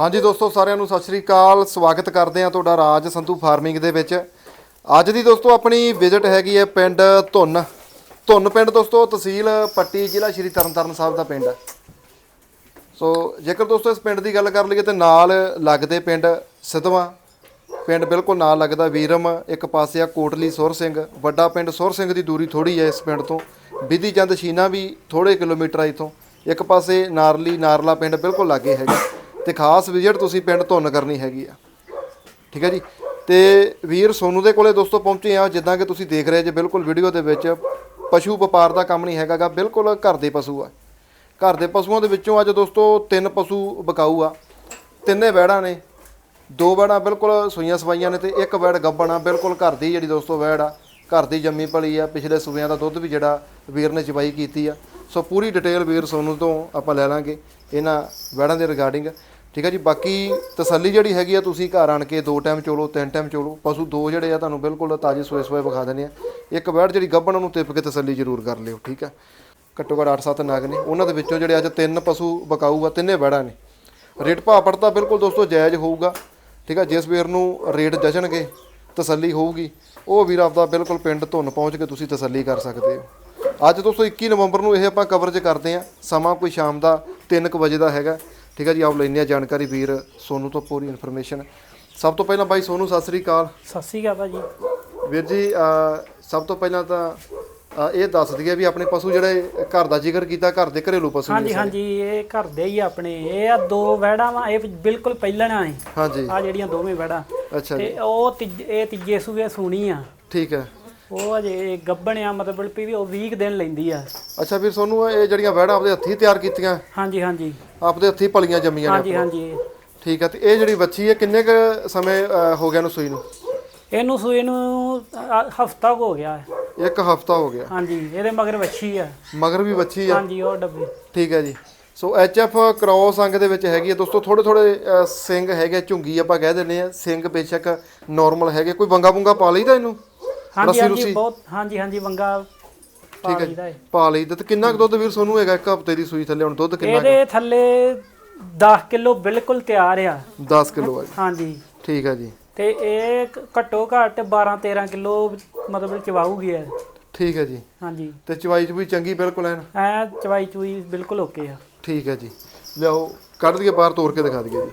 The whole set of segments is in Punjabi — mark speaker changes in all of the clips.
Speaker 1: ਹਾਂਜੀ ਦੋਸਤੋ, ਸਾਰਿਆਂ ਨੂੰ ਸਤਿ ਸ਼੍ਰੀ ਅਕਾਲ। ਸਵਾਗਤ ਕਰਦੇ ਹਾਂ ਤੁਹਾਡਾ ਰਾਜ ਸੰਧੂ ਫਾਰਮਿੰਗ ਦੇ ਵਿੱਚ। ਅੱਜ ਦੀ ਦੋਸਤੋ, ਆਪਣੀ ਵਿਜ਼ਿਟ ਹੈਗੀ ਹੈ ਪਿੰਡ ਧੁੰਨ। ਧੁੰਨ ਪਿੰਡ ਦੋਸਤੋ, ਤਹਿਸੀਲ ਪੱਟੀ ਜ਼ਿਲ੍ਹਾ ਸ਼੍ਰੀ ਤਰਨਤਾਰਨ ਸਾਹਿਬ ਦਾ ਪਿੰਡ ਹੈ। ਸੋ, ਜੇਕਰ ਦੋਸਤੋ ਇਸ ਪਿੰਡ ਦੀ ਗੱਲ ਕਰ ਲਈਏ ਤੇ ਨਾਲ ਲੱਗਦੇ ਪਿੰਡ ਸਿਧਵਾ। ਪਿੰਡ ਬਿਲਕੁਲ ਨਾਲ ਲੱਗਦਾ ਵੀਰਮ, ਇੱਕ ਪਾਸੇ ਆ ਕੋਟਲੀ ਸੁਰ ਸਿੰਘ। ਵੱਡਾ ਪਿੰਡ ਸੁਰ ਸਿੰਘ ਦੀ ਦੂਰੀ ਥੋੜੀ ਹੈ ਇਸ ਪਿੰਡ ਤੋਂ। ਬਿਧੀ ਚੰਦ ਸ਼ੀਨਾ ਵੀ ਥੋੜੇ ਕਿਲੋਮੀਟਰ ਆ ਇੱਥੋਂ। ਇੱਕ ਪਾਸੇ ਨਾਰਲੀ, ਨਾਰਲਾ ਪਿੰਡ ਬਿਲਕੁਲ ਲਾਗੇ ਹੈਗਾ। ਤੇ ਖਾਸ ਵਿਜ਼ਿਟ ਤੁਸੀਂ ਪਿੰਡ ਧੁੰਨ ਕਰਨੀ ਹੈਗੀ ਆ। ਠੀਕ ਹੈ ਜੀ? ਤੇ ਵੀਰ, ਸੋਨੂ ਦੇ ਕੋਲੇ ਦੋਸਤੋ ਪਹੁੰਚੇ ਆ, ਜਿੱਦਾਂ ਕਿ ਤੁਸੀਂ ਦੇਖ ਰਹੇ ਜੇ, ਬਿਲਕੁਲ ਵੀਡੀਓ ਦੇ ਵਿੱਚ ਪਸ਼ੂ ਵਪਾਰ ਦਾ ਕੰਮ ਨਹੀਂ ਹੈਗਾਗਾ ਬਿਲਕੁਲ ਘਰ ਦੇ ਪਸ਼ੂ ਆ। ਘਰ ਦੇ ਪਸ਼ੂਆਂ ਦੇ ਵਿੱਚੋਂ ਅੱਜ ਦੋਸਤੋ ਤਿੰਨ ਪਸ਼ੂ ਬਕਾਊ ਆ। ਤਿੰਨੇ ਵੈੜਾਂ ਨੇ, ਦੋ ਵੈੜਾਂ ਬਿਲਕੁਲ ਸੂਈਆਂ ਸਵਾਈਆਂ ਨੇ ਤੇ ਇੱਕ ਵੈੜ ਗੱਬਣ ਆ, ਬਿਲਕੁਲ ਘਰ ਦੀ ਜਿਹੜੀ ਦੋਸਤੋ ਵੈੜ ਆ, ਘਰ ਦੀ ਜੰਮੀ ਭਲੀ ਆ। ਪਿਛਲੇ ਸੂਬਿਆਂ ਦਾ ਦੁੱਧ ਵੀ ਜਿਹੜਾ ਵੀਰ ਨੇ ਚਵਾਈ ਕੀਤੀ ਆ। ਸੋ ਪੂਰੀ ਡਿਟੇਲ ਵੀਰ ਸੋਨੂ ਤੋਂ ਆਪਾਂ ਲੈ ਲਾਂਗੇ, ਇਹਨਾਂ ਵੈੜਾਂ ਦੇ ਰਿਗਾਰਡਿੰਗ। ਠੀਕ ਹੈ ਜੀ, ਬਾਕੀ ਤਸੱਲੀ ਜਿਹੜੀ ਹੈਗੀ ਆ, ਤੁਸੀਂ ਘਰ ਆਣ ਕੇ ਦੋ ਟਾਈਮ ਚੋਲੋ, ਤਿੰਨ ਟਾਈਮ ਚੋਲੋ। ਪਸ਼ੂ ਦੋ ਜਿਹੜੇ ਆ, ਤੁਹਾਨੂੰ ਬਿਲਕੁਲ ਤਾਜ਼ੇ ਸੋਏ ਸੋਏ ਵਿਖਾ ਦਿੰਦੇ ਆ। ਇੱਕ ਵੈੜ ਜਿਹੜੀ ਗੱਭਣ ਨੂੰ ਤਿੱਪ ਕੇ ਤਸੱਲੀ ਜ਼ਰੂਰ ਕਰ ਲਿਓ, ਠੀਕ ਆ ਘੱਟੋ ਘੱਟ 8-7 ਨਾਗ ਨੇ। ਉਹਨਾਂ ਦੇ ਵਿੱਚੋਂ ਜਿਹੜੇ ਅੱਜ ਤਿੰਨ ਪਸ਼ੂ ਬਕਾਊ ਆ, ਤਿੰਨੇ ਬੈੜਾਂ ਨੇ। ਰੇਟ ਭਾਅ ਪੜਤਾ ਬਿਲਕੁਲ ਦੋਸਤੋ ਜਾਇਜ਼ ਹੋਊਗਾ, ਠੀਕ ਆ ਜਿਸ ਵੀਰ ਨੂੰ ਰੇਟ ਜਚਣਗੇ, ਤਸੱਲੀ ਹੋਊਗੀ, ਉਹ ਵੀਰ ਆਪਦਾ ਬਿਲਕੁਲ ਪਿੰਡ ਧੁੰਨ ਪਹੁੰਚ ਕੇ ਤੁਸੀਂ ਤਸੱਲੀ ਕਰ ਸਕਦੇ ਹੋ। ਅੱਜ ਦੋਸਤੋ 21 ਨਵੰਬਰ ਨੂੰ ਇਹ ਆਪਾਂ ਕਵਰੇਜ ਕਰਦੇ ਆ ਸਮਾਂ ਕੋਈ ਸ਼ਾਮ ਦਾ 3:00 ਵਜੇ ਦਾ ਹੈਗਾ। ਠੀਕ ਆ ਜੀ ਆਪ ਲੈਣੇ ਆ ਜਾਣਕਾਰੀ ਵੀਰ ਸੋਨੂ ਤੋਂ ਪੂਰੀ ਇਨਫੋਰਮੇਸ਼ਨ ਸਭ ਤੋਂ ਪਹਿਲਾਂ ਬਾਈ ਸੋਨੂ ਸਤਿ ਸ੍ਰੀ ਅਕਾਲ।
Speaker 2: ਸਤਿ ਸ਼੍ਰੀ ਅਕਾਲ ਭਾਜੀ।
Speaker 1: ਵੀਰ ਜੀ ਸਭ ਤੋਂ ਪਹਿਲਾਂ ਤਾਂ ਇਹ ਦੱਸ ਦਈਏ ਵੀ ਆਪਣੇ ਪਸ਼ੂ ਜਿਹੜੇ ਘਰ ਦਾ ਜ਼ਿਕਰ ਕੀਤਾ ਘਰ ਦੇ ਘਰੇਲੂ ਪਸ਼ੂ
Speaker 2: ਹਾਂਜੀ ਹਾਂਜੀ ਇਹ ਘਰ ਦੇ ਹੀ ਆਪਣੇ। ਇਹ ਆ ਦੋ ਵੈੜਾਂ ਵਾ ਇਹ ਬਿਲਕੁਲ ਪਹਿਲਣਾ ਹੈ
Speaker 1: ਹਾਂਜੀ।
Speaker 2: ਆ ਜਿਹੜੀਆਂ ਦੋਵੇਂ ਵੈੜਾਂ
Speaker 1: ਅੱਛਾ
Speaker 2: ਤੇ ਉਹ ਤੀਜ- ਇਹ ਤੀਜੇ ਸੂਏ ਸੂਣੀ ਆ।
Speaker 1: ਠੀਕ ਹੈ।
Speaker 2: ਉਹ ਅਜੇ ਗੱਬਣ ਆ ਮਤਲਬ ਵੀ ਉਹ 20 ਕੁ ਦਿਨ ਲੈਂਦੀ ਆ।
Speaker 1: ਅੱਛਾ ਵੀਰ ਸੋਨੂੰ ਇਹ ਜਿਹੜੀਆਂ ਵਹਿੜਾਂ ਆਪਦੇ ਹੱਥੀਂ ਤਿਆਰ ਕੀਤੀਆਂ?
Speaker 2: ਹਾਂਜੀ ਹਾਂਜੀ।
Speaker 1: ਆਪਦੇ ਹੱਥੀਂ ਪਲੀਆਂ ਜੰਮੀਆਂ ਨੇ
Speaker 2: ਹਾਂਜੀ ਹਾਂਜੀ।
Speaker 1: ਠੀਕ ਹੈ ਤੇ ਇਹ ਜਿਹੜੀ ਵੱਛੀ ਹੈ ਕਿੰਨੇ ਕੁ ਸਮੇਂ ਹੋ ਗਿਆ ਨੂੰ ਸੂਈ ਨੂੰ?
Speaker 2: ਇਹਨੂੰ ਸੂਏ ਨੂੰ ਹਫਤਾ ਹੋ ਗਿਆ। ਹੈ।
Speaker 1: ਇੱਕ ਹਫਤਾ ਹੋ ਗਿਆ।
Speaker 2: ਹਾਂਜੀ ਇਹਦੇ ਮਗਰ ਵੱਛੀ ਆ।
Speaker 1: ਮਗਰ ਵੀ ਵੱਛੀ ਆ?
Speaker 2: ਹਾਂਜੀ ਉਹ ਡੱਬੇ।
Speaker 1: ਠੀਕ ਹੈ ਜੀ। ਸੋ ਐਫ ਕ੍ਰੋਸ ਅੰਗ ਦੇ ਵਿੱਚ ਹੈਗੀ ਹੈ ਦੋਸਤੋ ਥੋੜੇ ਥੋੜੇ ਸਿੰਘ ਹੈਗੇ ਝੁੰਗੀ ਆਪਾਂ ਕਹਿ ਦਿੰਦੇ ਆ। ਸਿੰਘ ਬੇਸ਼ੱਕ ਨਾਰਮਲ ਹੈਗੇ ਕੋਈ ਵੰਗਾ ਬੁੰਗਾ ਪਾ ਲਈਦਾ ਇਹਨੂੰ?
Speaker 2: ਹਾਂਜੀ ਹਾਂਜੀ? ਬਹੁਤ ਹਾਂਜੀ ਹਾਂਜੀ ਵੰਗਾ ਪਾ
Speaker 1: ਠੀਕ ਹੈ
Speaker 2: ਲਈਦਾ ਹੈ।
Speaker 1: ਪਾ ਲਈਦਾ ਤੇ ਕਿੰਨਾ ਕੁ ਦੁੱਧ ਵੀਰ ਸੋਨੂੰ ਹੈਗਾ ਇੱਕ ਹਫ਼ਤੇ ਦੀ ਸੂਈ ਥੱਲੇ ਹੁਣ ਦੁੱਧ ਕਿੰਨਾ
Speaker 2: ਇਹਦੇ ਥੱਲੇ 10 ਕਿਲੋ ਬਿਲਕੁਲ ਤਿਆਰ ਆ।
Speaker 1: 10 ਕਿਲੋ ਆ ਜੀ।
Speaker 2: ਹਾਂਜੀ।
Speaker 1: ਠੀਕ ਹੈ ਜੀ।
Speaker 2: ਤੇ ਇਹ ਘੱਟੋ ਘੱਟ 12 13 ਕਿਲੋ ਮਤਲਬ ਚਵਾਊਗੀ ਹੈ
Speaker 1: ਠੀਕ ਹੈ ਜੀ।
Speaker 2: ਹਾਂਜੀ।
Speaker 1: ਤੇ ਚਵਾਈ ਚ ਵੀ ਚੰਗੀ ਬਿਲਕੁਲ ਐਨ?
Speaker 2: ਐ ਚਵਾਈ ਚੂਈ ਬਿਲਕੁਲ ਓਕੇ ਆ।
Speaker 1: ਠੀਕ ਹੈ ਜੀ। ਲਿਆਓ ਕੱਢ ਦਈਏ ਬਾਹਰ ਤੋੜ ਕੇ ਦਿਖਾ ਦਈਏ ਜੀ।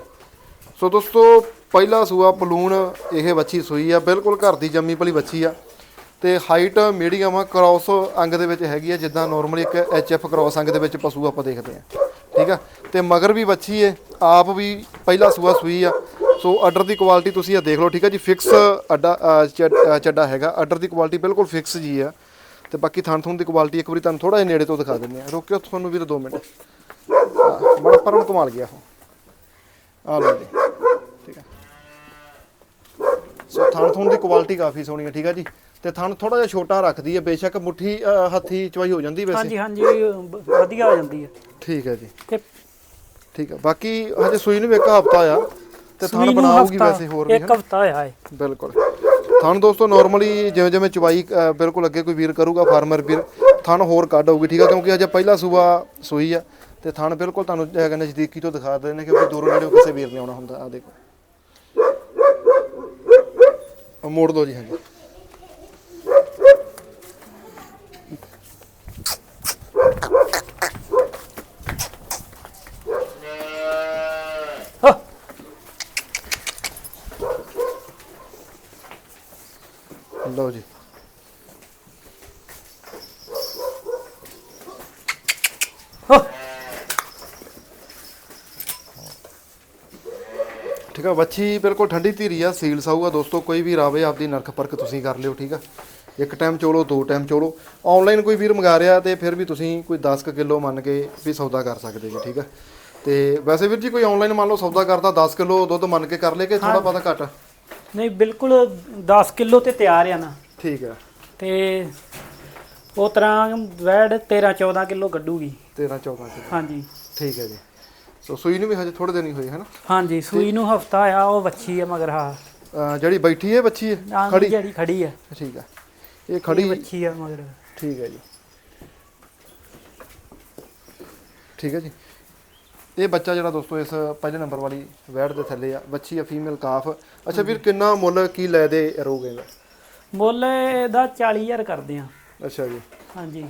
Speaker 1: ਸੋ ਦੋਸਤੋ ਪਹਿਲਾ ਸੂਆ ਪਲੂਣ ਇਹ ਵੱਛੀ ਸੂਈ ਆ। ਬਿਲਕੁਲ ਘਰ ਦੀ ਜੰਮੀ ਭਲੀ ਵੱਛੀ ਆ। ਤੇ ਹਾਈਟ ਮੀਡੀਅਮ ਆ ਕ੍ਰਾਸ ਅੰਗ ਦੇ ਵਿੱਚ ਹੈਗੀ ਆ ਜਿੱਦਾਂ ਨਾਰਮਲੀ ਇੱਕ ਐਫ ਕ੍ਰਾਸ ਅੰਗ ਦੇ ਵਿੱਚ ਪਸ਼ੂ ਆਪਾਂ ਦੇਖਦੇ ਆ। ਠੀਕ ਆ? ਤੇ ਮਗਰ ਵੀ ਵੱਛੀ ਏ ਆਪ ਵੀ ਪਹਿਲਾ ਸੂਆ ਸੂਈ ਆ। ਸੋ ਆਰਡਰ ਦੀ ਕੁਆਲਿਟੀ ਤੁਸੀਂ ਇਹ ਦੇਖ ਲਓ ਠੀਕ ਆ ਜੀ? ਫਿਕਸ ਅੱਡਾ ਅ, ਚੱਡਾ ਹੈਗਾ। ਆਰਡਰ ਦੀ ਕੁਆਲਿਟੀ ਬਿਲਕੁਲ ਫਿਕਸ ਜੀ ਆ। ਤੇ ਬਾਕੀ ਥਣ ਥੁਣ ਦੀ ਕੁਆਲਿਟੀ ਇੱਕ ਵਾਰੀ ਤੁਹਾਨੂੰ ਥੋੜਾ ਜਿਹਾ ਨੇੜੇ ਤੋਂ ਦਿਖਾ ਦਿੰਦੇ ਆ। ਰੋਕਿਓ ਤੁਹਾਨੂੰ ਵੀਰ 2 ਮਿੰਟ। ਬੜਾ ਪਰਮ ਕਮਾਲ ਗਿਆ ਉਹ। ਆ ਲਓ ਜੀ ਠੀਕ ਹੈ ਸੋ ਥਣ ਥਣ ਦੀ ਕੁਆਲਿਟੀ ਕਾਫੀ ਸੋਹਣੀ ਹੈ ਠੀਕ ਹੈ ਜੀ? ਤੇ ਥਣ ਥੋੜਾ ਜਿਹਾ ਛੋਟਾ ਰੱਖਦੀ ਹੈ ਬੇਸ਼ੱਕ ਮੁੱਠੀ ਅ, ਹੱਥੀ ਚਵਾਈ ਹੋ ਜਾਂਦੀ ਵੈਸੇ।
Speaker 2: ਹਾਂਜੀ ਹਾਂਜੀ ਬ- ਵਧੀਆ ਹੋ ਜਾਂਦੀ ਹੈ।
Speaker 1: ਠੀਕ ਹੈ ਜੀ।
Speaker 2: ਤੇ
Speaker 1: ਠੀਕ ਹੈ ਬਾਕੀ ਹਜੇ ਸੂਈ ਨੂੰ ਵੀ ਇੱਕ ਹਫਤਾ ਆ ਤੇ ਥਣ
Speaker 2: ਨੂੰ
Speaker 1: ਬਣਾਉਗੀ
Speaker 2: ਹਫ਼ਤਾ-
Speaker 1: ਵੈਸੇ ਹੋਰ ਵੀ
Speaker 2: ਇੱਕ ਹਫਤਾ ਹੋਇਆ ਹੈ
Speaker 1: ਬਿਲਕੁਲ। ਥਣ ਦੋਸਤੋ ਨਾਰਮਲੀ ਜਿਵੇਂ ਜਿਵੇਂ ਚਵਾਈ ਅ, ਬਿਲਕੁਲ ਅੱਗੇ ਕੋਈ ਵੀਰ ਕਰੂਗਾ ਫਾਰਮਰ ਵੀਰ ਥਣ ਹੋਰ ਕੱਢ ਆਊਗੀ ਠੀਕ ਆ? ਕਿਉਂਕਿ ਅਜੇ ਪਹਿਲਾ ਸੂਆ ਸੂਈ ਆ ਤੇ ਥਣ ਬਿਲਕੁਲ ਤੁਹਾਨੂੰ ਹੈਗਾ ਨਜ਼ਦੀਕੀ ਤੋਂ ਦਿਖਾ ਦਿੰਦੇ ਨੇ ਕਿਉਂਕਿ ਦੂਰੋਂ ਨੇੜੇ ਕਿਸੇ ਵੀਰ ਨੇ ਆਉਣਾ ਹੁੰਦਾ ਆ ਦੇਖੋ ਆ ਮੋੜ ਦੋ ਜੀ ਹਾਂਜੀ। ਲਓ ਜੀ। ਠੀਕ ਆ ਵੱਛੀ ਬਿਲਕੁਲ ਠੰਡੀ ਧੀਰੀ ਆ ਸੀਲ ਸਾਊ ਆ ਦੋਸਤੋ ਕੋਈ ਵੀ ਰਾਵੇ ਆਪਦੀ ਨਰਖ ਪਰਖ ਤੁਸੀਂ ਕਰ ਲਿਓ ਠੀਕ ਆ। ਇੱਕ ਟਾਈਮ ਚੋਲੋ ਦੋ ਟਾਈਮ ਚੋਲੋ। ਆਨਲਾਈਨ ਕੋਈ ਵੀਰ ਮੰਗਾ ਰਿਹਾ ਤੇ ਫਿਰ ਵੀ ਤੁਸੀਂ ਕੋਈ 10 ਕੁ ਕਿਲੋ ਮੰਨ ਕੇ ਵੀ ਸੌਦਾ ਕਰ ਸਕਦੇ ਜੀ ਠੀਕ ਆ। ਤੇ ਵੈਸੇ ਵੀਰ ਜੀ ਕੋਈ ਆਨਲਾਈਨ ਮੰਨ ਲਓ ਸੌਦਾ ਕਰਦਾ 10 ਕਿਲੋ ਦੁੱਧ ਮੰਨ ਕੇ ਕਰ ਲੇ ਕਿ ਥੋੜਾ ਬਹੁਤਾ ਘੱਟ?
Speaker 2: ਨਹੀਂ ਬਿਲਕੁਲ 10 ਕਿਲੋ ਤੇ ਤਿਆਰ ਆ ਨਾ।
Speaker 1: ਠੀਕ ਆ।
Speaker 2: ਤੇ ਉਹ ਤਰ੍ਹਾਂ ਵੈੜ 13 14 ਕਿਲੋ ਕੱਢੂਗੀ।
Speaker 1: 13 14 ਕਿਲੋ।
Speaker 2: ਹਾਂਜੀ।
Speaker 1: ਠੀਕ ਹੈ ਜੀ। ਸੋ ਸੂਈ ਨੂੰ ਵੀ ਹਜੇ ਥੋੜੇ ਦਿਨ ਹੀ ਹੋਏ ਹੈ ਨਾ?
Speaker 2: ਹਾਂਜੀ ਸੂਈ ਨੂੰ ਹਫਤਾ ਆ ਉਹ ਵੱਛੀ ਆ ਮਗਰ ਹਾਂ
Speaker 1: ਜਿਹੜੀ ਬੈਠੀ ਹੈ ਬੱਚੀ ਹੈ ਖੜੀ?
Speaker 2: ਜਿਹੜੀ ਖੜੀ ਆ।
Speaker 1: ਠੀਕ ਆ। ਇਹ
Speaker 2: ਖੜੀ? ਵੱਛੀ ਆ ਮਗਰ।
Speaker 1: ਠੀਕ ਹੈ ਜੀ। ਠੀਕ ਹੈ ਜੀ। ਇਹ ਬੱਚਾ ਜਿਹੜਾ ਦੋਸਤੋ ਇਸ ਪਹਿਲੇ ਨੰਬਰ ਵਾਲੀ ਵੈੜ ਦੇ ਥੱਲੇ ਆ ਬੱਚੀ ਆ ਫੀਮੇਲ ਕਾਫ। ਅੱਛਾ ਵੀਰ ਕਿੰਨਾ ਮੁੱਲ ਕੀ ਲੈ ਦੇ ਰੋਗੇਗਾ
Speaker 2: ਮੁੱਲ ਇਹਦਾ 40000 ਕਰਦੇ ਆ।
Speaker 1: ਅੱਛਾ ਜੀ।
Speaker 2: ਹਾਂਜੀ।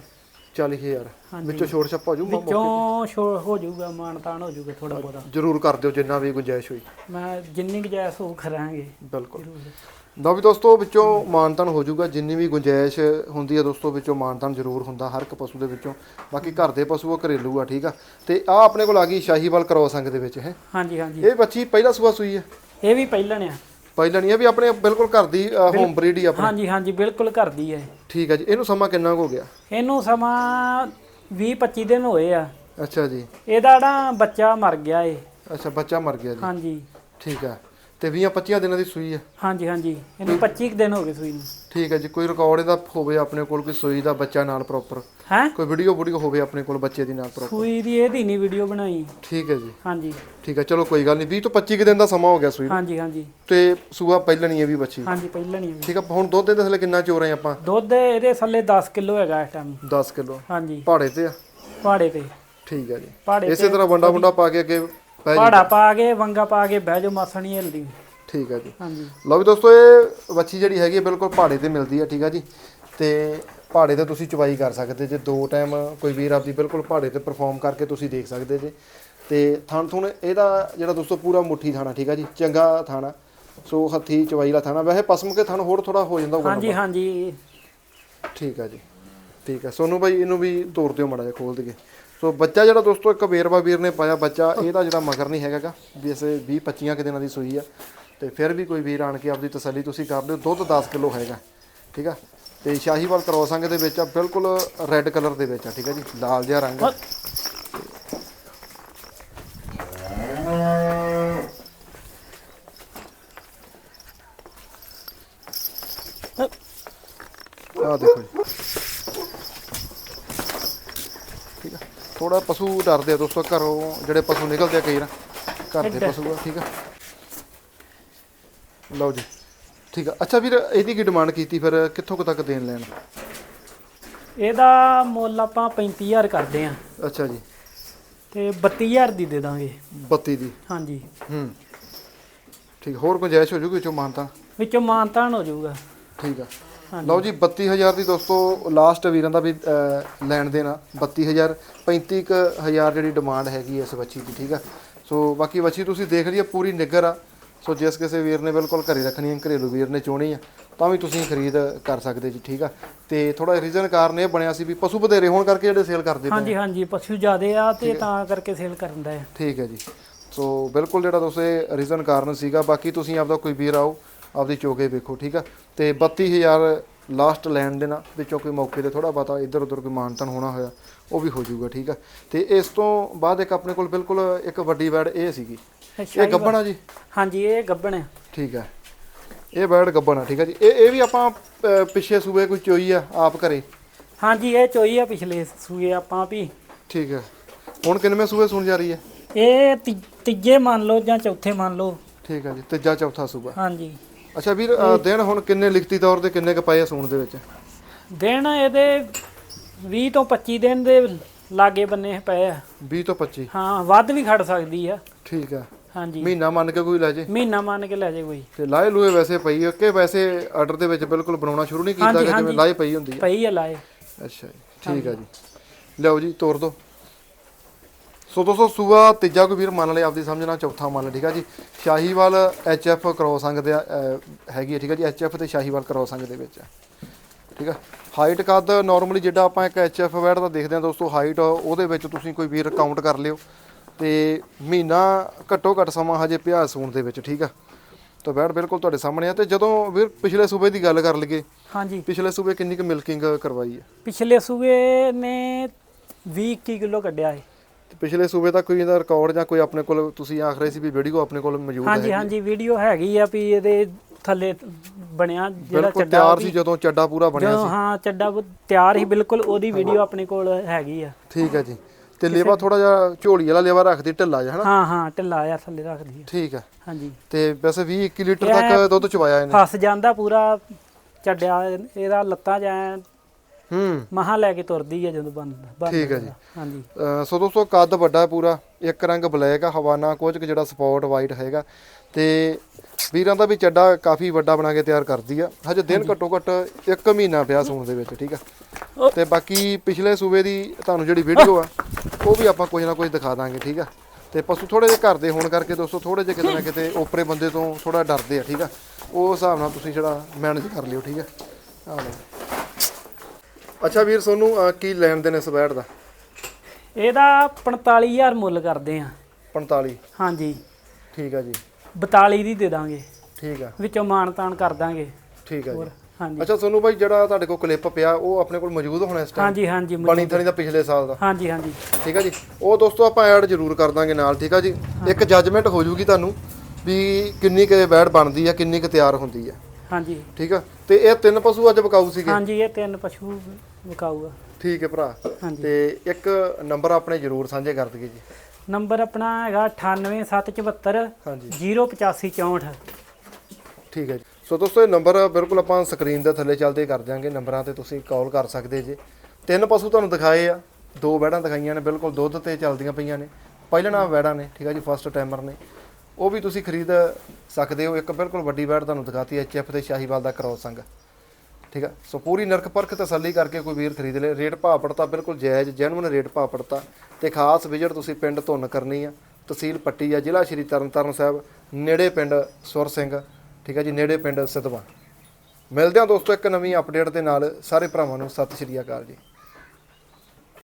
Speaker 1: 40000
Speaker 2: ਹਾਂਜੀ।
Speaker 1: ਵਿੱਚੋਂ ਛੋੜ ਛੱਪਾ ਜੂ
Speaker 2: ਵਿੱਚੋਂ ਛੋ- ਹੋ ਜਾਊਗਾ ਮਾਨਤਾਨ ਹੋ ਜਾਊਗਾ ਥੋੜਾ ਬਹੁਤਾ।
Speaker 1: ਜਰੂਰ ਕਰ ਦਿਓ ਜਿੰਨਾ ਵੀ ਗੁੰਜਾਇਸ਼ ਹੋਈ।
Speaker 2: ਮੈਂ ਜਿੰਨੀ ਗੁਜਾਇਸ਼ ਹੋ ਕਰਾਂਗੇ।
Speaker 1: ਬਿਲਕੁਲ। ਲਓ ਵੀ ਦੋਸਤੋ ਵਿੱਚੋਂ ਮਾਨਤਨ ਹੋ ਜਾਊਗਾ ਜਿੰਨੀ ਵੀ ਗੁੰਜਾਇਸ਼ ਹੁੰਦੀ ਹੈ ਦੋਸਤੋ ਵਿੱਚੋਂ ਮਾਨਤਨ ਜ਼ਰੂਰ ਹੁੰਦਾ ਹਰ ਇੱਕ ਪਸ਼ੂ ਦੇ ਵਿੱਚੋਂ। ਬਾਕੀ ਘਰ ਦੇ ਪਸ਼ੂ ਆ ਘਰੇਲੂ ਆ ਠੀਕ ਆ। ਤੇ ਆ ਆਪਣੇ ਕੋਲ ਆ ਗਈ ਸ਼ਾਹੀਵਾਲ ਕਰੋਸ ਅੰਗ ਦੇ ਵਿੱਚ ਹੈ।
Speaker 2: ਹਾਂਜੀ ਹਾਂਜੀ।
Speaker 1: ਇਹ ਬੱਚੀ ਪਹਿਲਾ ਸੂਆ ਸੂਈ ਹੈ
Speaker 2: ਇਹ ਵੀ ਪਹਿਲਾਂ ਨੇ ਆ।
Speaker 1: ਪਹਿਲਾਂ ਨਹੀਂ ਇਹ ਵੀ ਆਪਣੇ ਬਿਲਕੁਲ ਘਰ ਦੀ ਹੋਮ ਬਰੀਡ ਹੀ ਆਪਣੀ।
Speaker 2: ਹਾਂਜੀ ਹਾਂਜੀ ਬਿਲਕੁਲ ਕਰਦੀ ਹੈ।
Speaker 1: ਠੀਕ ਹੈ ਜੀ। ਇਹਨੂੰ ਸਮਾਂ ਕਿੰਨਾ ਕੁ ਹੋ ਗਿਆ?
Speaker 2: ਇਹਨੂੰ ਸਮਾਂ 20 25 ਦਿਨ ਹੋਏ ਆ।
Speaker 1: ਅੱਛਾ ਜੀ।
Speaker 2: ਇਹਦਾ ਨਾ ਬੱਚਾ ਮਰ ਗਿਆ ਏ।
Speaker 1: ਅੱਛਾ ਬੱਚਾ ਮਰ ਗਿਆ ਜੀ।
Speaker 2: ਹਾਂਜੀ।
Speaker 1: ਠੀਕ ਆ ਤੇ 20 25 ਦਿਨਾਂ ਦੀ ਸੂਈ ਹੈ
Speaker 2: ਹਾਂਜੀ ਹਾਂਜੀ। ਇਹਨੂੰ 25 ਕੁ ਦਿਨ ਹੋ ਗਏ ਸੂਈ ਨੂੰ।
Speaker 1: ਠੀਕ ਹੈ ਜੀ ਕੋਈ ਰਿਕਾਰਡ ਇਹਦਾ ਹੋਵੇ ਆਪਣੇ ਕੋਲ ਕੋਈ ਸੂਈ ਦਾ ਬੱਚਾ ਨਾਲ ਪ੍ਰੋਪਰ
Speaker 2: ਹੈ?
Speaker 1: ਕੋਈ ਵੀਡੀਓ ਵੀਡੀਓ ਹੋਵੇ ਆਪਣੇ ਕੋਲ ਬੱਚੇ ਦੀ ਨਾਲ ਪ੍ਰੋਪਰ
Speaker 2: ਸੂਈ ਦੀ ਇਹਦੀ ਨਹੀਂ ਵੀਡੀਓ ਬਣਾਈ।
Speaker 1: ਠੀਕ ਹੈ ਜੀ।
Speaker 2: ਹਾਂਜੀ।
Speaker 1: ਠੀਕ ਹੈ ਚਲੋ ਕੋਈ ਗੱਲ ਨਹੀਂ 20 ਤੋਂ 25 ਕੁ ਦਿਨ ਦਾ ਸਮਾਂ ਹੋ ਗਿਆ ਸੂਈ ਨੂੰ।
Speaker 2: ਹਾਂਜੀ ਹਾਂਜੀ।
Speaker 1: ਤੇ ਸੂਆ ਪਹਿਲਾਂ ਨਹੀਂ ਇਹ ਵੀ ਬੱਚੀ।
Speaker 2: ਹਾਂਜੀ ਪਹਿਲਾਂ ਨਹੀਂ
Speaker 1: ਠੀਕ ਆ ਹੁਣ ਦੁੱਧ ਦੇ ਥੱਲੇ ਕਿੰਨਾ ਚੋ ਰਹੇ ਆਪਾਂ?
Speaker 2: ਦੁੱਧ ਇਹਦੇ ਥੱਲੇ 10 ਕਿਲੋ ਹੈਗਾ ਇਸ ਟਾਈਮ
Speaker 1: 10 ਕਿਲੋ।
Speaker 2: ਹਾਂਜੀ।
Speaker 1: ਪਹਾੜੇ ਤੇ ਆ?
Speaker 2: ਪਹਾੜੇ ਤੇ।
Speaker 1: ਠੀਕ ਹੈ ਜੀ।
Speaker 2: ਪਹਾੜੇ
Speaker 1: ਇਸੇ ਤਰ੍ਹਾਂ ਵੰਡਾ ਵੰਡਾ ਪਾ ਕੇ ਅੱਗੇ ਪੈ ਜੀ।
Speaker 2: ਪਹਾੜਾ ਪਾ ਕੇ ਵੰਗਾ ਪਾ ਕੇ ਬਹਿ ਜਾਓ ਮਾਸਾ ਨਹੀਂ ਹਿਲਦੀ।
Speaker 1: ਠੀਕ ਹੈ ਜੀ।
Speaker 2: ਹਾਂਜੀ।
Speaker 1: ਲਓ ਵੀ ਦੋਸਤੋ ਇਹ ਬੱਚੀ ਜਿਹੜੀ ਹੈਗੀ ਹੈ ਬਿਲਕੁਲ ਪਹਾੜੇ ਤੇ ਮਿਲਦੀ ਹੈ ਠੀਕ ਆ ਜੀ। ਤੇ ਪਹਾੜੇ ਤੇ ਤੁਸੀਂ ਚਵਾਈ ਕਰ ਸਕਦੇ ਜੇ ਦੋ ਟਾਈਮ ਕੋਈ ਵੀਰ ਆਪਦੀ ਬਿਲਕੁਲ ਪਹਾੜੇ ਤੇ ਪਰਫਾਰਮ ਕਰਕੇ ਤੁਸੀਂ ਦੇਖ ਸਕਦੇ ਜੇ। ਤੇ ਥਣ ਥੁਣ ਇਹਦਾ ਜਿਹੜਾ ਦੋਸਤੋ ਪੂਰਾ ਮੁੱਠੀ ਥਾਣਾ ਠੀਕ ਆ ਜੀ ਚੰਗਾ ਥਾਣਾ। ਸੋ ਹੱਥੀ ਚਵਾਈ ਵਾਲਾ ਥਾਣਾ। ਵੈਸੇ ਪਸਮ ਕੇ ਥਣ ਹੋਰ ਥੋੜਾ ਹੋ ਜਾਂਦਾ
Speaker 2: ਹਾਂਜੀ ਹਾਂਜੀ।
Speaker 1: ਠੀਕ ਆ ਜੀ। ਠੀਕ ਆ ਸੋਨੂੰ ਭਾਈ ਇਹਨੂੰ ਵੀ ਤੋੜ ਦਿਓ ਮੜਾ ਜਿਹਾ ਖੋਲ ਦਈਏ। ਸੋ ਬੱਚਾ ਜਿਹੜਾ ਦੋਸਤੋ, ਇੱਕ ਵੇਰਵਾ ਵੀਰ ਨੇ ਪਾਇਆ ਬੱਚਾ, ਇਹਦਾ ਜਿਹੜਾ ਮਗਰ ਨਹੀਂ ਹੈਗਾਗਾ, ਵੀ ਇਸੇ 20 25 ਕਿ ਦਿਨਾਂ ਦੀ ਸੂਈ ਆ। ਤੇ ਫਿਰ ਵੀ ਕੋਈ ਵੀਰ ਆਣ ਕੇ ਆਪਦੀ ਤਸੱਲੀ ਤੁਸੀਂ ਕਰ ਲਿਓ, ਦੁੱਧ 10 ਕਿਲੋ ਹੈਗਾ, ਠੀਕ ਆ? ਤੇ ਸ਼ਾਹੀਵਾਲ ਕਰੋਸੰਗ ਦੇ ਵਿੱਚ ਆ, ਬਿਲਕੁਲ ਰੈੱਡ ਕਲਰ ਦੇ ਵਿੱਚ ਆ, ਠੀਕ ਆ ਜੀ? ਲਾਲ ਜਿਹਾ ਰੰਗ ਆ। ਆਹ ਦੇਖੋ ਜੀ ਠੀਕ ਆ ਥੋੜਾ ਪਸ਼ੂ ਡਰਦੇ ਆ ਦੋਸਤੋ ਘਰੋਂ ਜਿਹੜੇ ਪਸ਼ੂ ਨਿਕਲਦੇ ਆ ਕਈ ਵਾਰ ਘਰ ਦੇ ਪਸ਼ੂ ਆ ਠੀਕ ਆ? ਲਓ ਜੀ ਠੀਕ ਆ। ਅੱਛਾ ਵੀਰ ਇਹਦੀ ਕੀ ਡਿਮਾਂਡ ਕੀਤੀ ਫਿਰ? ਕਿੱਥੋਂ ਕੁ ਤੱਕ ਦੇਣ ਲੈਣ?
Speaker 2: ਇਹਦਾ ਮੁੱਲ ਆਪਾਂ 35000 ਕਰਦੇ ਆ।
Speaker 1: ਅੱਛਾ ਜੀ।
Speaker 2: ਤੇ 32000 ਦੀ ਦੇ ਦਾਂਗੇ।
Speaker 1: 32 ਦੀ?
Speaker 2: ਹਾਂਜੀ।
Speaker 1: ਹੂੰ। ਠੀਕ ਹੋਰ ਗੁੰਜਾਇਸ਼ ਹੋ ਜੂਗੀ ਵਿੱਚੋਂ ਮਾਨਤਾ?
Speaker 2: ਵਿੱਚੋਂ ਮਾਨਤਾਨ ਹੋ ਜਾਊਗਾ।
Speaker 1: ਠੀਕ ਆ। ਲਓ ਜੀ 32000 ਦੀ ਦੋਸਤੋ ਲਾਸਟ ਵੀਰਾਂ ਦਾ ਵੀ ਲੈਣ ਦੇਣਾ 32000 35000 ਜਿਹੜੀ ਡਿਮਾਂਡ ਹੈਗੀ ਇਸ ਬੱਚੀ ਦੀ ਠੀਕ ਆ? ਸੋ ਬਾਕੀ ਬੱਚੀ ਤੁਸੀਂ ਦੇਖ ਲਈਏ ਪੂਰੀ ਨਿੱਗਰ ਆ। ਸੋ ਜਿਸ ਕਿਸੇ ਵੀਰ ਨੇ ਬਿਲਕੁਲ ਘਰੇ ਰੱਖਣੀ ਹੈ ਘਰੇਲੂ ਵੀਰ ਨੇ ਚੋਣੀ ਆ ਤਾਂ ਵੀ ਤੁਸੀਂ ਖਰੀਦ ਕਰ ਸਕਦੇ ਜੀ ਠੀਕ ਆ? ਤੇ ਥੋੜਾ ਰੀਜ਼ਨ ਕਾਰਨ ਇਹ ਬਣਿਆ ਸੀ ਵੀ ਪਸ਼ੂ ਬਧੇਰੇ ਹੋਣ ਕਰਕੇ ਜਿਹੜੇ ਸੇਲ ਕਰਦੇ ਪਏ
Speaker 2: ਹਾਂਜੀ ਹਾਂਜੀ ਪਸ਼ੂ ਜ਼ਿਆਦੇ ਆ ਤੇ ਤਾਂ ਕਰਕੇ ਸੇਲ ਕਰਨ ਦਾ ਹੈ
Speaker 1: ਠੀਕ ਹੈ ਜੀ। ਸੋ ਬਿਲਕੁਲ ਜਿਹੜਾ ਦੋਸਤੇ ਰੀਜ਼ਨ ਕਾਰਨ ਸੀਗਾ। ਬਾਕੀ ਤੁਸੀਂ ਆਪਦਾ ਕੋਈ ਵੀਰ ਆਓ ਆਪਦੀ ਚੋਗੇ ਵੇਖੋ ਠੀਕ ਆ? ਤੇ 32000 ਲਾਸਟ ਲੈਣ ਦੇਣਾ ਵਿੱਚੋਂ ਕੋਈ ਮੌਕੇ ਤੇ ਥੋੜਾ ਬਹੁਤਾ ਇੱਧਰ ਉੱਧਰ ਕੋਈ ਮਾਨਤਨ ਹੋਣਾ ਹੋਇਆ ਉਹ ਵੀ ਹੋ ਜਾਊਗਾ ਠੀਕ ਆ? ਤੇ ਇਸ ਤੋਂ ਬਾਅਦ ਇੱਕ ਆਪਣੇ ਕੋਲ ਬਿਲਕੁਲ ਇੱਕ ਵੱਡੀ ਵੈੜ ਇਹ ਸੀਗੀ। ਇਹ ਗੱਬਣਾ ਜੀ?
Speaker 2: ਹਾਂਜੀ ਇਹ ਗੱਬਣ ਆ।
Speaker 1: ਠੀਕ ਆ। ਇਹ ਵੈੜ ਗੱਬਣਾ ਠੀਕ ਆ ਜੀ? ਇਹ ਇਹ ਵੀ ਆਪਾਂ ਪਿੱਛੇ ਸੂਬੇ ਕੋਈ ਚੋਈ ਆ ਆਪ ਘਰੇ?
Speaker 2: ਹਾਂਜੀ ਇਹ ਚੋਈ ਆ ਪਿਛਲੇ ਸੂਏ ਆਪਾਂ ਵੀ।
Speaker 1: ਠੀਕ ਆ। ਹੁਣ ਕਿੰਨਵੇਂ ਸੂਬੇ ਸੁਣ ਜਾ ਰਹੀ ਹੈ?
Speaker 2: ਇਹ ਤੀਜੇ ਮੰਨ ਲਓ ਜਾਂ ਚੌਥੇ ਮੰਨ ਲਓ।
Speaker 1: ਠੀਕ ਆ ਜੀ ਤੀਜਾ ਚੌਥਾ ਸੂਬਾ।
Speaker 2: ਹਾਂਜੀ।
Speaker 1: ਅੱਛਾ ਵੀਰ ਦਿਨ ਹੁਣ ਕਿੰਨੇ ਲਿਖਤੀ ਤੌਰ ਤੇ ਕਿੰਨੇ ਕ ਪਏ ਆ ਸੂਣ ਦੇ ਵਿੱਚ?
Speaker 2: ਦਿਨ ਇਹਦੇ 20 ਤੋਂ 25 ਦਿਨ ਦੇ ਲਾਗੇ ਬੰਨੇ ਪਏ ਆ।
Speaker 1: 20 ਤੋਂ 25
Speaker 2: ਹਾਂ ਵੱਧ ਵੀ ਖੜ ਸਕਦੀ ਆ।
Speaker 1: ਠੀਕ ਆ।
Speaker 2: ਹਾਂਜੀ।
Speaker 1: ਮਹੀਨਾ ਮੰਨ ਕੇ ਕੋਈ ਲੈ ਜੇ?
Speaker 2: ਮਹੀਨਾ ਮੰਨ ਕੇ ਲੈ ਜੇ ਕੋਈ।
Speaker 1: ਤੇ ਲਾਏ ਲੂਏ ਵੈਸੇ ਪਈ ਆ ਕਿ ਵੈਸੇ ਆਰਡਰ ਦੇ ਵਿੱਚ ਬਿਲਕੁਲ ਬਣਾਉਣਾ ਸ਼ੁਰੂ ਨਹੀਂ ਕੀਤਾ
Speaker 2: ਹਾਂਜੀ,
Speaker 1: ਕਿ ਜਿਵੇਂ
Speaker 2: ਹਾਂਜੀ।
Speaker 1: ਲਾਏ ਪਈ ਹੁੰਦੀ
Speaker 2: ਪਈ ਆ ਲਾਏ
Speaker 1: ਆ ਅੱਛਾ ਜੀ ਠੀਕ ਆ ਜੀ। ਲਿਆਓ ਜੀ ਤੋੜ ਦੋ। ਸੋ ਦੋਸਤੋ ਸੂਆ ਤੀਜਾ ਕੋਈ ਵੀਰ ਮੰਨ ਲਿਆ ਆਪਦੀ ਸਮਝਣਾ ਚੌਥਾ ਮੰਨ ਲਿਆ ਠੀਕ ਆ ਜੀ? ਸ਼ਾਹੀਵਾਲ ਐਫ ਕ੍ਰੋਸ ਅੰਗ ਦੇ ਹੈਗੀ ਹੈ ਠੀਕ ਆ ਜੀ? ਐਫ ਤੇ ਸ਼ਾਹੀਵਾਲ ਕ੍ਰੋਸ ਅੰਗ ਦੇ ਵਿੱਚ। ਠੀਕ ਆ? ਹਾਈਟ ਕੱਦ ਨਾਰਮਲੀ ਜਿਹੜਾ ਆਪਾਂ ਇੱਕ ਐਫ ਵੈਟ ਦਾ ਦੇਖਦੇ ਆ ਦੋਸਤੋ ਹਾਈਟ ਉਹਦੇ ਵਿੱਚ ਤੁਸੀਂ ਕੋਈ ਵੀਰ ਕਾਊਂਟ ਕਰ ਲਿਓ। ਤੇ ਮਹੀਨਾ ਘੱਟੋ ਘੱਟ ਸਮਾਂ ਹਜੇ ਪਿਆ ਸੂਣ ਦੇ ਵਿੱਚ ਠੀਕ ਆ? ਤਾਂ ਵੈਟ ਬਿਲਕੁਲ ਤੁਹਾਡੇ ਸਾਹਮਣੇ ਆ। ਤੇ ਜਦੋਂ ਵੀਰ ਪਿਛਲੇ ਸੂਬੇ ਦੀ ਗੱਲ ਕਰ ਲਈਏ
Speaker 2: ਹਾਂਜੀ।
Speaker 1: ਪਿਛਲੇ ਸੂਬੇ ਕਿੰਨੀ ਕੁ ਮਿਲਕਿੰਗ ਕਰਵਾਈ ਹੈ
Speaker 2: ਪਿਛਲੇ ਸੂਏ ਨੇ 20 21 ਕਿਲੋ ਕੱਢਿਆ ਹੈ
Speaker 1: ਪਿਛਲੇ ਸੂਬੇ ਦਾ ਕੋਈ ਇਹਦਾ ਰਿਕਾਰਡ ਜਾਂ ਕੋਈ ਆਪਣੇ ਕੋਲ ਤੁਸੀਂ ਆਖ ਰਹੇ ਸੀ ਵੀ ਵੀਡੀਓ ਆਪਣੇ ਕੋਲ ਮੌਜੂਦ ਹੈ
Speaker 2: ਹਾਂਜੀ ਵੀਡੀਓ ਹੈਗੀ ਆ ਵੀ ਇਹਦੇ ਥੱਲੇ ਬਣਿਆ ਜਿਹੜਾ
Speaker 1: ਬਿਲਕੁਲ
Speaker 2: ਚੱਡਾ
Speaker 1: ਤਿਆਰ ਸੀ ਜਦੋਂ ਚੱਡਾ ਪੂਰਾ ਬਣਿਆ
Speaker 2: ਜਦੋਂ ਹਾਂ ਚੱਡਾ ਤਿਆਰ ਹੀ ਬਿਲਕੁਲ ਉਹਦੀ ਵੀਡੀਓ ਆਪਣੇ ਕੋਲ ਹੈਗੀ ਆ।
Speaker 1: ਠੀਕ ਹੈ ਜੀ। ਤੇ ਲੇਵਾ ਥੋੜਾ ਜਿਹਾ ਝੋਲੀ ਵਾਲਾ ਲੇਵਾ ਰੱਖਦੀ ਢਿੱਲਾ ਜਿਹਾ ਹਨਾ?
Speaker 2: ਹਾਂ ਹਾਂ ਢਿੱਲਾ ਆ ਥੱਲੇ ਰੱਖਦੀ ਆ।
Speaker 1: ਠੀਕ ਹੈ
Speaker 2: ਹਾਂਜੀ।
Speaker 1: ਤੇ ਵੈਸੇ 20 21 ਲੀਟਰ ਤੱਕ ਦੁੱਧ ਚਵਾਇਆ ਇਹਨੇ।
Speaker 2: ਫਸ ਜਾਂਦਾ ਪੂਰਾ ਚੱਡਿਆ ਇਹਦਾ ਲੱਤਾਂ ਜਾਂ
Speaker 1: ਹੂੰ।
Speaker 2: ਮਹਾ ਲੈ ਕੇ ਤੁਰਦੀ ਆ ਜਦੋਂ ਬੰਦ ਬੰਦ
Speaker 1: ਠੀਕ ਹੈ ਜੀ।
Speaker 2: ਹਾਂਜੀ।
Speaker 1: ਸੋ ਦੋਸਤੋ ਕੱਦ ਵੱਡਾ ਹੈ ਪੂਰਾ ਇੱਕ ਰੰਗ ਬਲੈਕ ਆ ਹਵਾਨਾ ਕੁਝ ਕੁ ਜਿਹੜਾ ਸਪੌਟ ਵਾਈਟ ਹੈਗਾ। ਤੇ ਵੀਰਾਂ ਦਾ ਵੀ ਚੱਡਾ ਕਾਫੀ ਵੱਡਾ ਬਣਾ ਕੇ ਤਿਆਰ ਕਰਦੀ ਆ। ਹਜੇ ਦਿਨ ਘੱਟੋ ਘੱਟ 1 ਮਹੀਨਾ ਪਿਆ ਸੂਣ ਦੇ ਵਿੱਚ ਠੀਕ ਆ? ਤੇ ਬਾਕੀ ਪਿਛਲੇ ਸੂਬੇ ਦੀ ਤੁਹਾਨੂੰ ਜਿਹੜੀ ਵੀਡੀਓ ਆ ਉਹ ਵੀ ਆਪਾਂ ਕੁਝ ਨਾ ਕੁਝ ਦਿਖਾ ਦਾਂਗੇ ਠੀਕ ਆ? ਤੇ ਪਸ਼ੂ ਥੋੜੇ ਜਿਹੇ ਘਰ ਦੇ ਹੋਣ ਕਰਕੇ ਦੋਸਤੋ ਥੋੜੇ ਜਿਹੇ ਕਿਤੇ ਨਾ ਕਿਤੇ ਓਪਰੇ ਬੰਦੇ ਤੋਂ ਥੋੜਾ ਡਰਦੇ ਆ ਠੀਕ ਆ? ਉਹ ਹਿਸਾਬ ਨਾਲ ਤੁਸੀਂ ਜਿਹੜਾ ਮੈਨੇਜ ਕਰ ਲਿਓ ਠੀਕ ਆ? ਆ ਲਓ। ਅੱਛਾ ਵੀਰ ਅਹ, ਕੀ ਲੈਣ ਦੇ ਨੇ ਸਵੈੜ ਦਾ?
Speaker 2: ਇਹਦਾ 45000 ਮੁੱਲ ਕਰਦੇ ਆ।
Speaker 1: 45
Speaker 2: ਹਾਂਜੀ।
Speaker 1: ਠੀਕ ਆ ਜੀ।
Speaker 2: 42 ਦੀ ਦੇ ਦਾਂਗੇ।
Speaker 1: ਠੀਕ ਆ।
Speaker 2: ਵਿੱਚੋਂ ਮਾਣ ਤਾਣ ਕਰ ਦਾਂਗੇ।
Speaker 1: ਠੀਕ ਆ ਜੀ।
Speaker 2: ਹਾਂਜੀ।
Speaker 1: ਅੱਛਾ ਸੋਨੂੰ ਬਾਈ ਜਿਹੜਾ ਤੁਹਾਡੇ ਕੋਲ ਕਲਿੱਪ ਪਿਆ ਉਹ ਆਪਣੇ ਕੋਲ ਮੌਜੂਦ ਹੋਣਾ ਇਸ ਟਾਈਮ
Speaker 2: ਹਾਂਜੀ ਹਾਂਜੀ ਮੁੱਲ-
Speaker 1: ਬਣੀ ਥਣੀ ਦਾ ਪਿਛਲੇ ਸਾਲ ਦਾ?
Speaker 2: ਹਾਂਜੀ ਹਾਂਜੀ।
Speaker 1: ਠੀਕ ਆ ਜੀ। ਉਹ ਦੋਸਤੋ ਆਪਾਂ ਐਡ ਜ਼ਰੂਰ ਕਰ ਦਾਂਗੇ ਨਾਲ ਠੀਕ ਆ ਜੀ। ਇੱਕ ਜੱਜਮੈਂਟ ਹੋ ਜੂਗੀ ਤੁਹਾਨੂੰ ਵੀ ਕਿੰਨੀ ਕੁ ਬੈਡ ਬਣਦੀ ਆ ਕਿੰਨੀ ਕੁ ਤਿਆਰ ਹੁੰਦੀ ਆ।
Speaker 2: ਹਾਂਜੀ।
Speaker 1: ਠੀਕ ਆ? ਤੇ ਇਹ ਤਿੰਨ ਪਸ਼ੂ ਅੱਜ ਵਿਕਾਊ ਸੀਗੇ?
Speaker 2: ਹਾਂਜੀ ਇਹ ਤਿੰਨ ਪਸ਼ੂ ਵਿਕਾਊਗਾ।
Speaker 1: ਠੀਕ ਹੈ ਭਰਾ।
Speaker 2: ਹਾਂਜੀ।
Speaker 1: ਤੇ ਇੱਕ ਨੰਬਰ ਆਪਣੇ ਜ਼ਰੂਰ ਸਾਂਝੇ ਕਰ ਦਈਏ ਜੀ।
Speaker 2: ਨੰਬਰ ਆਪਣਾ ਹੈਗਾ 98774
Speaker 1: ਹਾਂਜੀ।
Speaker 2: 08564
Speaker 1: ਠੀਕ ਹੈ ਜੀ। ਸੋ ਦੋਸਤੋ ਇਹ ਨੰਬਰ ਬਿਲਕੁਲ ਆਪਾਂ ਸਕਰੀਨ ਦੇ ਥੱਲੇ ਚੱਲਦੇ ਕਰ ਦਿਆਂਗੇ। ਨੰਬਰਾਂ ਤੇ ਤੁਸੀਂ ਕਾਲ ਕਰ ਸਕਦੇ ਜੇ। ਤਿੰਨ ਪਸ਼ੂ ਤੁਹਾਨੂੰ ਦਿਖਾਏ ਆ। ਦੋ ਵੈੜਾਂ ਦਿਖਾਈਆਂ ਨੇ। ਬਿਲਕੁਲ ਦੁੱਧ ਤੇ ਚੱਲਦੀਆਂ ਪਈਆਂ ਨੇ। ਪਹਿਲਣਾ ਵੈੜਾਂ ਨੇ। ਠੀਕ ਆ ਜੀ ਫਸਟ ਟਾਈਮਰ ਨੇ। ਉਹ ਵੀ ਤੁਸੀਂ ਖਰੀਦ ਸਕਦੇ ਹੋ। ਇੱਕ ਬਿਲਕੁਲ ਵੱਡੀ ਵੈੜ ਤੁਹਾਨੂੰ ਦਿਖਾਤੀ ਐਚਐਫ ਤੇ ਸ਼ਾਹੀਵਾਲ ਦਾ ਕ੍ਰੋਸ ਸੰਗ ਠੀਕ ਆ? ਸੋ ਪੂਰੀ ਨਰਕ ਪਰਖ ਤਸੱਲੀ ਕਰਕੇ ਕੋਈ ਵੀਰ ਖਰੀਦ ਲੇ। ਰੇਟ ਭਾਅ ਪੜਤਾ ਬਿਲਕੁਲ ਜਾਇਜ਼ ਜੈਨੂਨ ਰੇਟ ਭਾਅ ਪੜਤਾ ਤੇ ਖਾਸ ਵਿਜ਼ਿਟ ਤੁਸੀਂ ਪਿੰਡ ਧੁੰਨ ਕਰਨੀ ਆ। ਤਹਿਸੀਲ ਪੱਟੀ ਆ, ਜ਼ਿਲ੍ਹਾ ਸ਼੍ਰੀ ਤਰਨਤਾਰਨ ਸਾਹਿਬ, ਨੇੜੇ ਪਿੰਡ ਸੁਰ ਸਿੰਘ। ਠੀਕ ਆ ਜੀ, ਨੇੜੇ ਪਿੰਡ ਸਿਧਵਾ। ਮਿਲਦੇ ਹਾਂ ਦੋਸਤੋ ਇੱਕ ਨਵੀਂ ਅਪਡੇਟ ਦੇ ਨਾਲ। ਸਾਰੇ ਭਰਾਵਾਂ ਨੂੰ ਸਤਿ ਸ਼੍ਰੀ ਅਕਾਲ ਜੀ।